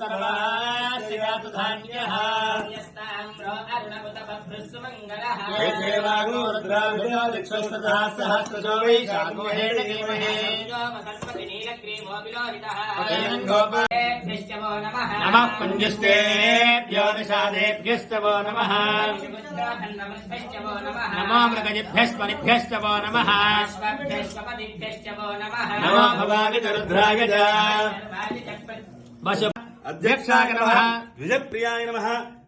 సర్వాస్యాతు ధాన్యః ఏ నమః. పుంజస్తేభ్యో నిషాదేభ్యశ్చ వో నమః. నమో. మృగజిభ్యస్మనిభ్యశ్చ వో నమః. నమో. భవాని రుద్రాయ చ. వశు అధ్యక్షాయ నమః. ద్విజప్రియాయ నమ.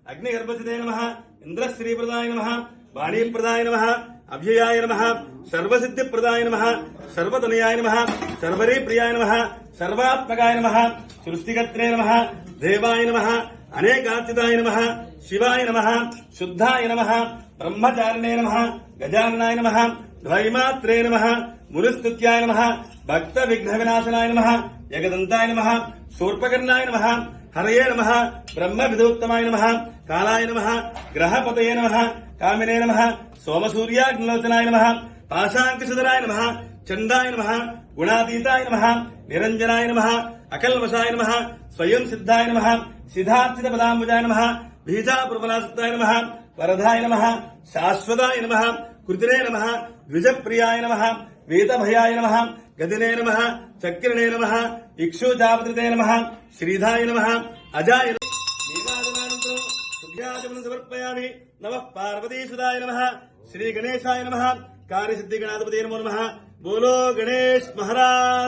అగ్నిగర్భసితే నమ ఇంద్రశ్రీప్రదాయ నమ వాణీప్రదాయ నమ అభ్యయాయ నమ సర్వసిద్ధిప్రదాయ నమ సర్వతనయాయ నమ సర్వరీప్రియాయ నమ సర్వాత్మకాయ నమ సృష్టికర్త్రే నమ దేవాయ నమ అనేకార్చితాయ నమ శివాయ నమ శుద్ధాయ నమ బ్రహ్మచారిణే నమ గజాననాయ నమ ద్వైమాత్రే నమ మునిస్తుత్యాయ నమ భక్త విఘ్న వినాశనాయ నమ జగదంతాయ నమ శూర్పకర్ణాయ నమ హరయే నమ. బ్రహ్మ విధోత్తమాయ నమ. కాలాయ నమ. గ్రహపతయే నమ. కామినే నమ. సోమసూర్యాగ్నిలోచనాయ నమ. పాశాంకుశధరాయ నమ. చండాయ నమ. గుణాతీతాయ నమ. నిరంజనాయ నమ. అకల్మషాయ నమ. స్వయం సిద్ధాయ నమ. సిద్ధార్థిత పదాంబుజాయ నమ. బీజాపురబలాసుతాయ నమ. వరదాయ నమ. శాశ్వతాయ నమ. కృతిరే నమ. ద్విజప్రియాయ నమ. వేదభయాయ నమ. గదినే నమ. చక్రిణే నమ. ఇక్షుజాపత్రితే నమ. శ్రీధాయ నమ. అజాయ నీరాజనానంతరం శుభ్యాజమనం సమర్పయామి నమ పార్వతీసుదాయ నమ శ్రీ గణేశాయ నమ కార్యసిద్ధి గణాధిపతి నమో నమ బోలో గణేష్ మహారాజ్